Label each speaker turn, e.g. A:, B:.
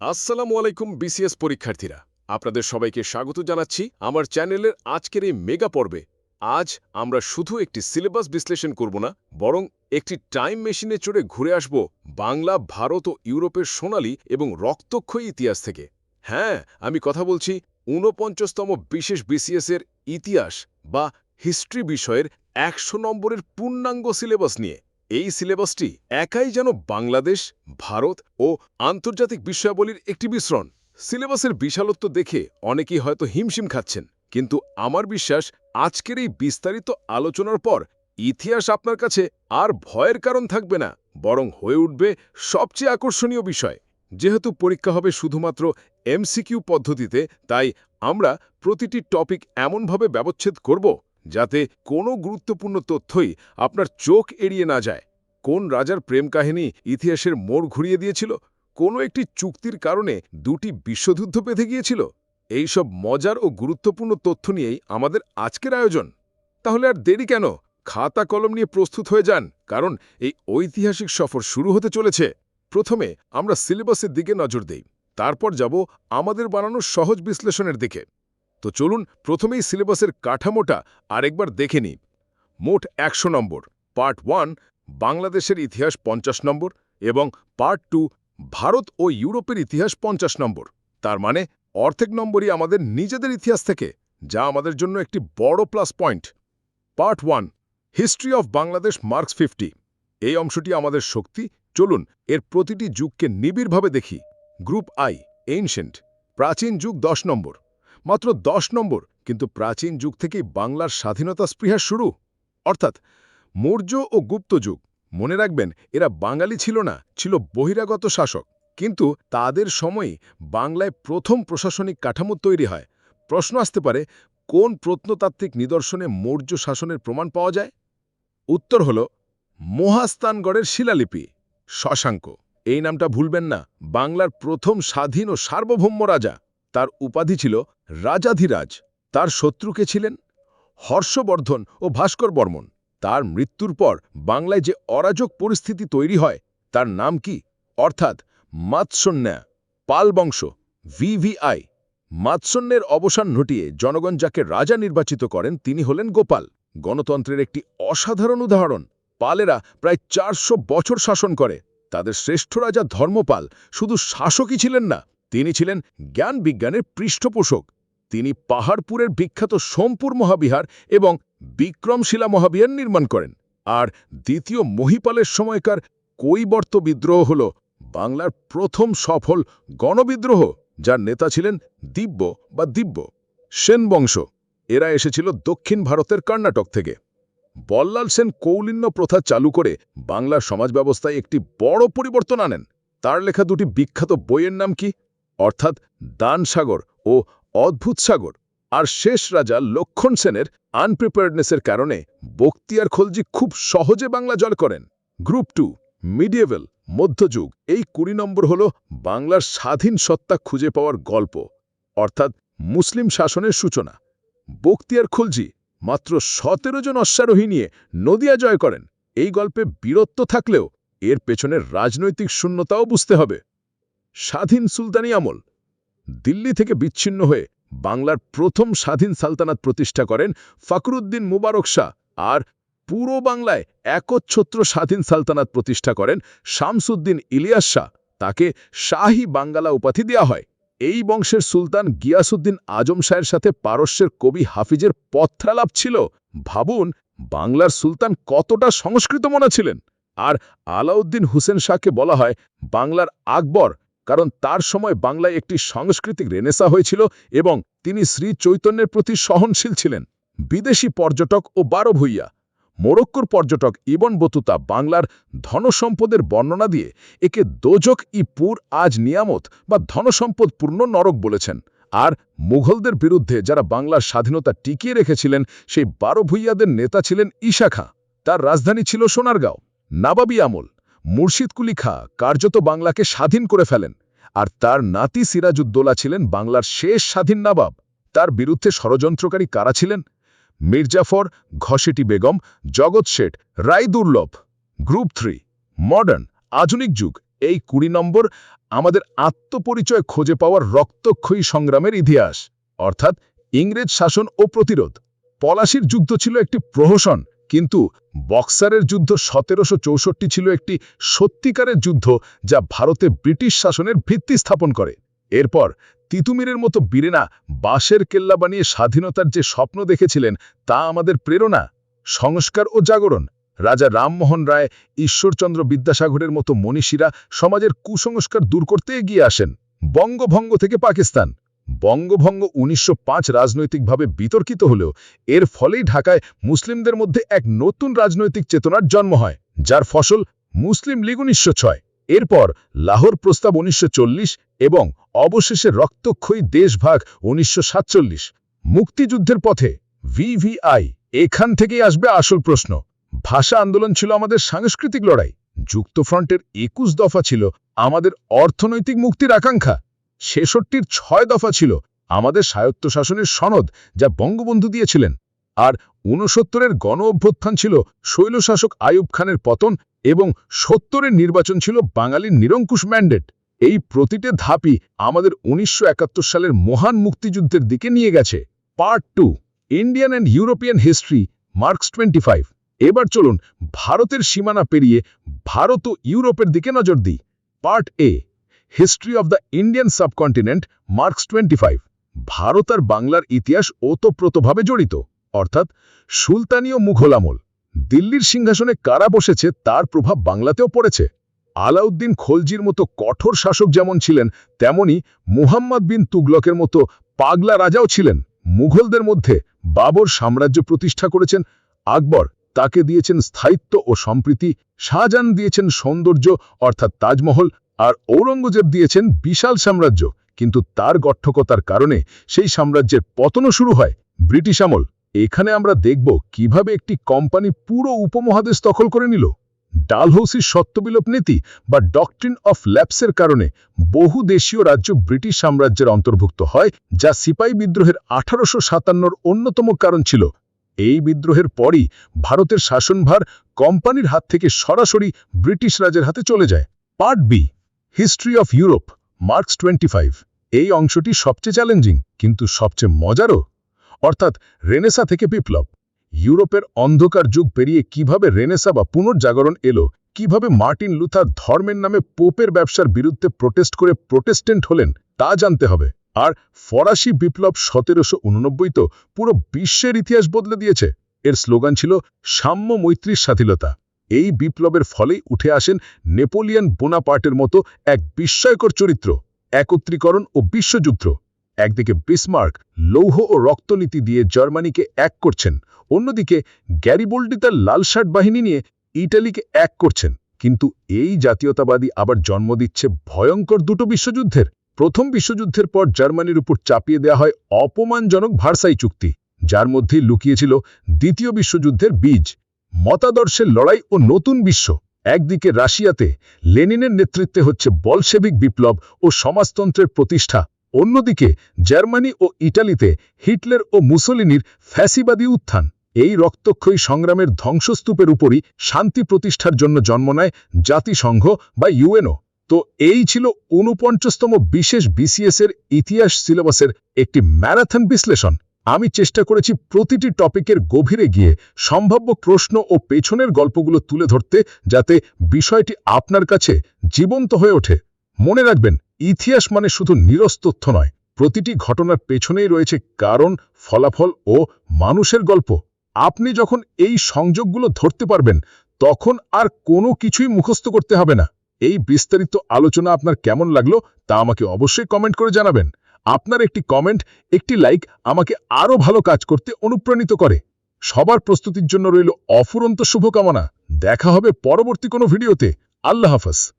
A: আসসালামু আলাইকুম বিসিএস পরীক্ষার্থীরা। আপনাদের সবাইকে স্বাগত জানাচ্ছি আমার চ্যানেলের আজকের এই মেগা পর্বে। আজ আমরা শুধু একটি সিলেবাস বিশ্লেষণ করব না, বরং একটি টাইম মেশিনে চড়ে ঘুরে আসব বাংলা, ভারত ও ইউরোপের সোনালী এবং রক্তক্ষয়ী ইতিহাস থেকে। হ্যাঁ আমি কথা বলছি ঊনপঞ্চাশতম বিশেষ বিসিএস এর ইতিহাস বা হিস্ট্রি বিষয়ের একশো নম্বরের পূর্ণাঙ্গ সিলেবাস নিয়ে। এই সিলেবাসটি একাই যেন বাংলাদেশ, ভারত ও আন্তর্জাতিক বিষয়াবলীর একটি মিশ্রণ। সিলেবাসের বিশালত্ব দেখে অনেকেই হয়তো হিমশিম খাচ্ছেন, কিন্তু আমার বিশ্বাস আজকের এই বিস্তারিত আলোচনার পর ইতিহাস আপনার কাছে আর ভয়ের কারণ থাকবে না, বরং হয়ে উঠবে সবচেয়ে আকর্ষণীয় বিষয়। যেহেতু পরীক্ষা হবে শুধুমাত্র এমসিকিউ পদ্ধতিতে, তাই আমরা প্রতিটি টপিক এমনভাবে ব্যবচ্ছেদ করব যাতে কোনো গুরুত্বপূর্ণ তথ্যই আপনার চোখ এড়িয়ে না যায়। কোন রাজার প্রেম কাহিনী ইতিহাসের মোড় ঘুরিয়ে দিয়েছিল? কোনো একটি চুক্তির কারণে দুটি বিশ্বযুদ্ধ বেঁধে গিয়েছিল? এইসব মজার ও গুরুত্বপূর্ণ তথ্য নিয়েই আমাদের আজকের আয়োজন। তাহলে আর দেরি কেন? খাতা কলম নিয়ে প্রস্তুত হয়ে যান, কারণ এই ঐতিহাসিক সফর শুরু হতে চলেছে। প্রথমে আমরা সিলেবাসের দিকে নজর দেই, তারপর যাব আমাদের বানানো সহজ বিশ্লেষণের দিকে। তো চলুন প্রথমেই সিলেবাসের কাঠামোটা আরেকবার দেখে নিই। মোট একশো নম্বর, পার্ট ওয়ান বাংলাদেশের ইতিহাস পঞ্চাশ নম্বর এবং পার্ট টু ভারত ও ইউরোপের ইতিহাস পঞ্চাশ নম্বর। তার মানে অর্ধেক নম্বরই আমাদের নিজেদের ইতিহাস থেকে, যা আমাদের জন্য একটি বড় plus point part one, history of Bangladesh marks fifty. এই অংশটি আমাদের শক্তি। চলুন, এর প্রতিটি যুগকে নিবিড়ভাবে দেখি। গ্রুপ আই এনশেন্ট প্রাচীন যুগ দশ নম্বর। মাত্র দশ নম্বর, কিন্তু প্রাচীন যুগ থেকেই বাংলার স্বাধীনতা স্পৃহা শুরু। অর্থাৎ মৌর্য ও গুপ্ত যুগ। মনে রাখবেন, এরা বাঙালি ছিল না, ছিল বহিরাগত শাসক। কিন্তু তাদের সময়ই বাংলায় প্রথম প্রশাসনিক কাঠামো তৈরি হয়। প্রশ্ন আসতে পারে, কোন প্রত্নতাত্ত্বিক নিদর্শনে মৌর্য শাসনের প্রমাণ পাওয়া যায়? উত্তর হল মহাস্তানগড়ের শিলালিপি, শশাঙ্ক। এই নামটা ভুলবেন না, বাংলার প্রথম স্বাধীন ও সার্বভৌম রাজা। তার উপাধি ছিল রাজাধিরাজ। তার শত্রুকে ছিলেন? হর্ষবর্ধন ও ভাস্কর বর্মন। তার মৃত্যুর পর বাংলায় যে অরাজক পরিস্থিতি তৈরি হয়, তার নাম কি? অর্থাৎ মাৎসন্যা পাল বংশ ভিভিআই। মাৎসন্যের অবসান ঘটিয়ে জনগণ যাকে রাজা নির্বাচিত করেন, তিনি হলেন গোপাল। গণতন্ত্রের একটি অসাধারণ উদাহরণ। পালেরা প্রায় চারশো বছর শাসন করে। তাদের শ্রেষ্ঠ রাজা ধর্মপাল শুধু শাসকই ছিলেন না, তিনি ছিলেন জ্ঞান বিজ্ঞানের পৃষ্ঠপোষক। তিনি পাহাড়পুরের বিখ্যাত সোমপুর মহাবিহার এবং বিক্রমশিলা মহাবিহার নির্মাণ করেন। আর দ্বিতীয় মহিপালের সময়কার কৈবর্ত বিদ্রোহ হল বাংলার প্রথম সফল গণবিদ্রোহ, যার নেতা ছিলেন দিব্য বা দিব্য সেন বংশ এরা এসেছিল দক্ষিণ ভারতের কর্ণাটক থেকে। বল্লাল সেন কৌলিন্য প্রথা চালু করে বাংলার সমাজ ব্যবস্থায় একটি বড় পরিবর্তন আনেন। তার লেখা দুটি বিখ্যাত বইয়ের নাম কি? অর্থাৎ দান সাগর ও অদ্ভুত সাগর আর শেষ রাজা লক্ষণ সেনের আনপ্রিপেয়ার্ডনেসের কারণে বক্তিয়ার খলজি খুব সহজে বাংলা জল করেন। গ্রুপ টু মিডিয়েভেল মধ্যযুগ, এই কুড়ি নম্বর হল বাংলার স্বাধীন সত্তা খুঁজে পাওয়ার গল্প, অর্থাৎ মুসলিম শাসনের সূচনা। বক্তিয়ার খলজি মাত্র সতেরো জন অশ্বারোহী নিয়ে নদিয়া জয় করেন। এই গল্পে বীরত্ব থাকলেও এর পেছনের রাজনৈতিক শূন্যতাও বুঝতে হবে। স্বাধীন সুলতানি আমল, দিল্লি থেকে বিচ্ছিন্ন হয়ে বাংলার প্রথম স্বাধীন সালতানাত প্রতিষ্ঠা করেন ফখরুদ্দিন মুবারক শাহ আর পুরো বাংলায় একচ্ছত্র স্বাধীন সালতানাত প্রতিষ্ঠা করেন শামসুদ্দিন ইলিয়াস শাহ। তাকে শাহী বাঙ্গালা উপাধি দেওয়া হয়। এই বংশের সুলতান গিয়াসুদ্দিন আজম শাহের সাথে পারস্যের কবি হাফিজের পত্রালাপ ছিল। ভাবুন, বাংলার সুলতান কতটা সংস্কৃত মনা ছিলেন। আর আলাউদ্দিন হুসেন শাহকে বলা হয় বাংলার আকবর। কারণ তার সময় বাংলায় একটি সাংস্কৃতিক রেনেসা হয়েছিল এবং তিনি শ্রী চৈতন্যের প্রতি সহনশীল ছিলেন। বিদেশি পর্যটক ও বারো ভূইয়া, মোরক্কোর পর্যটক ইবন বতুতা বাংলার ধনসম্পদের বর্ণনা দিয়ে একে দোজক ই পুর আজ নিয়ামত বা ধনসম্পদপূর্ণ নরক বলেছেন। আর মুঘলদের বিরুদ্ধে যারা বাংলার স্বাধীনতা টিকিয়ে রেখেছিলেন, সেই বারো ভূইয়াদের নেতা ছিলেন ঈশা খাঁ। তার রাজধানী ছিল সোনারগাঁও। নাবাবি আমল। মুর্শিদকুলি খা কার্যত বাংলাকে স্বাধীন করে ফেলেন। আর তার নাতি সিরাজউদ্দৌলা ছিলেন বাংলার শেষ স্বাধীন নবাব। তার বিরুদ্ধে ষড়যন্ত্রকারী কারা ছিলেন? মির্জাফর ঘসেটি বেগম, জগৎ শেঠ, রায় দুর্লভ। গ্রুপ থ্রি, মডার্ন, আধুনিক যুগ।
B: এই কুড়ি নম্বর আমাদের আত্মপরিচয় খুঁজে পাওয়ার রক্তক্ষয়ী সংগ্রামের ইতিহাস। অর্থাৎ ইংরেজ শাসন ও প্রতিরোধ। পলাশির যুদ্ধ ছিল একটি প্রহসন। কিন্তু বক্সারের যুদ্ধ সতেরোশো চৌষট্টি ছিল একটি সত্যিকারের যুদ্ধ যা ভারতে ব্রিটিশ শাসনের ভিত্তি স্থাপন করে। এরপর তিতুমিরের মতো বীরেনা বাঁশের কেল্লা বানিয়ে স্বাধীনতার যে স্বপ্ন দেখেছিলেন তা আমাদের প্রেরণা, সংস্কার ও জাগরণ। রাজা রামমোহন রায়, ঈশ্বরচন্দ্র বিদ্যাসাগরের মতো মনীষীরা সমাজের কুসংস্কার দূর করতে এগিয়ে আসেন, বঙ্গভঙ্গ থেকে পাকিস্তান। বঙ্গভঙ্গ উনিশশো পাঁচ রাজনৈতিকভাবে বিতর্কিত হলেও এর ফলেই ঢাকায় মুসলিমদের মধ্যে এক নতুন রাজনৈতিক চেতনার জন্ম হয়, যার ফসল মুসলিম লীগ উনিশশো ছয়। এরপর লাহোর প্রস্তাব উনিশশো চল্লিশ এবং অবশেষে রক্তক্ষয়ী দেশভাগ উনিশশো সাতচল্লিশ। মুক্তিযুদ্ধের পথে ভিভিআই এখান থেকেই আসবে আসল প্রশ্ন। ভাষা আন্দোলন ছিল আমাদের সাংস্কৃতিক লড়াই, যুক্তফ্রন্টের একুশ দফা ছিল আমাদের অর্থনৈতিক মুক্তির আকাঙ্ক্ষা। ছেষট্টির ছয় দফা ছিল আমাদের স্বায়ত্তশাসনের সনদ যা বঙ্গবন্ধু দিয়েছিলেন। আর ঊনসত্তরের গণ অভ্যুত্থান ছিল শৈলশাসক আয়ুব খানের পতন এবং সত্তরের নির্বাচন ছিল বাঙালির নিরঙ্কুশ ম্যান্ডেট। এই প্রতিটি ধাপই আমাদের উনিশশো একাত্তর সালের মহান মুক্তিযুদ্ধের দিকে নিয়ে গেছে। Part two, Indian and European history, marks twenty five এবার চলুন ভারতের সীমানা পেরিয়ে ভারত ও ইউরোপের দিকে নজর দিই। Part A history of the Indian subcontinent marks twenty five Bharat আর বাংলার ইতিহাস ওতপ্রোতভাবে জড়িত। অর্থাৎ সুলতানি ও মুঘল আমল। দিল্লির সিংহাসনে কারা বসেছে তার প্রভাব বাংলাতেও পড়েছে। আলাউদ্দিন খলজির মতো কঠোর শাসক যেমন ছিলেন, তেমনি মুহাম্মদ বিন তুগলকের মতো পাগলা রাজাও ছিলেন। মুঘলদের মধ্যে বাবর সাম্রাজ্য প্রতিষ্ঠা করেছেন আকবর। তাকে দিয়েছেন স্থায়িত্ব ও সম্প্রীতি। শাহজাহান দিয়েছেন সৌন্দর্য, অর্থাৎ তাজমহল। আর ঔরঙ্গজেব দিয়েছেন বিশাল সাম্রাজ্য, কিন্তু তার গঠ্যকতার কারণে সেই সাম্রাজ্যের পতনও শুরু হয় ব্রিটিশ আমল। এখানে আমরা দেখব কীভাবে একটি কোম্পানি পুরো উপমহাদেশ দখল করে নিল। ডালহৌসির সত্যবিলোপ নীতি বা ডকট্রিন অফ ল্যাপসের কারণে বহু দেশীয় রাজ্য ব্রিটিশ সাম্রাজ্যের অন্তর্ভুক্ত হয়, যা সিপাই বিদ্রোহের আঠারোশো সাতান্নর অন্যতম কারণ ছিল। এই বিদ্রোহের পরই ভারতের শাসনভার কোম্পানির হাত থেকে সরাসরি ব্রিটিশ রাজের হাতে চলে যায়। Part B history of Europe, marks twenty five এই অংশটি সবচেয়ে চ্যালেঞ্জিং, কিন্তু সবচেয়ে মজারও। অর্থাৎ রেনেসা থেকে বিপ্লব। ইউরোপের অন্ধকার যুগ পেরিয়ে কীভাবে রেনেসা বা পুনর্জাগরণ এলো, কীভাবে মার্টিন লুথার ধর্মের নামে পোপের ব্যবসার বিরুদ্ধে প্রোটেস্ট করে প্রোটেস্টেন্ট হলেন, তা জানতে হবে। আর ফরাসি বিপ্লব সতেরোশো উননব্বই তো পুরো বিশ্বের ইতিহাস বদলে দিয়েছে। এর স্লোগান ছিল সাম্য মৈত্রীর স্বাধীনতা। এই বিপ্লবের ফলেই উঠে আসেন নেপোলিয়ন বোনাপার্টের মতো এক বিস্ময়কর চরিত্র, একত্রীকরণ ও বিশ্বযুদ্ধ। একদিকে বিসমার্ক লৌহ ও রক্তনীতি দিয়ে জার্মানিকে এক করছেন, অন্যদিকে গ্যারিবোল্ডি তার লাল শার্ট বাহিনী নিয়ে ইটালিকে এক করছেন। কিন্তু এই জাতীয়তাবাদী আবার জন্ম দিচ্ছে ভয়ঙ্কর দুটো বিশ্বযুদ্ধের। প্রথম বিশ্বযুদ্ধের পর জার্মানির উপর চাপিয়ে দেওয়া হয় অপমানজনক ভার্সাই চুক্তি, যার মধ্যেই লুকিয়েছিল দ্বিতীয় বিশ্বযুদ্ধের বীজ। মতাদর্শের লড়াই ও নতুন বিশ্ব। একদিকে রাশিয়াতে লেনিনের নেতৃত্বে হচ্ছে বলশেবিক বিপ্লব ও সমাজতন্ত্রের প্রতিষ্ঠা। অন্যদিকে জার্মানি ও ইটালিতে হিটলার ও মুসোলিনির ফ্যাসিবাদী উত্থান। এই রক্তক্ষয়ী সংগ্রামের ধ্বংসস্তূপের উপরই শান্তি প্রতিষ্ঠার জন্য জন্ম নেয় জাতিসংঘ বা ইউএনও। তো এই ছিল ঊনপঞ্চাশতম বিশেষ বিসিএস এর ইতিহাস সিলেবাসের একটি ম্যারাথন বিশ্লেষণ। আমি চেষ্টা করেছি প্রতিটি টপিকের গভীরে গিয়ে সম্ভাব্য প্রশ্ন ও পেছনের গল্পগুলো তুলে ধরতে যাতে বিষয়টি আপনার কাছে জীবন্ত হয়ে ওঠে। মনে রাখবেন, ইতিহাস মানে শুধু নিরস তথ্য নয়, প্রতিটি ঘটনার পেছনেই রয়েছে কারণ, ফলাফল ও মানুষের গল্প। আপনি যখন এই সংযোগগুলো ধরতে পারবেন, তখন আর কোনো কিছুই মুখস্থ করতে হবে না। এই বিস্তারিত আলোচনা আপনার কেমন লাগল তা আমাকে অবশ্যই কমেন্ট করে জানাবেন। আপনার একটি কমেন্ট একটি লাইক আমাকে আরও ভালো কাজ করতে অনুপ্রাণিত করে। সবার প্রস্তুতির জন্য রইল অফুরন্ত শুভকামনা। দেখা হবে পরবর্তী কোনো ভিডিওতে আল্লাহ হাফাজ।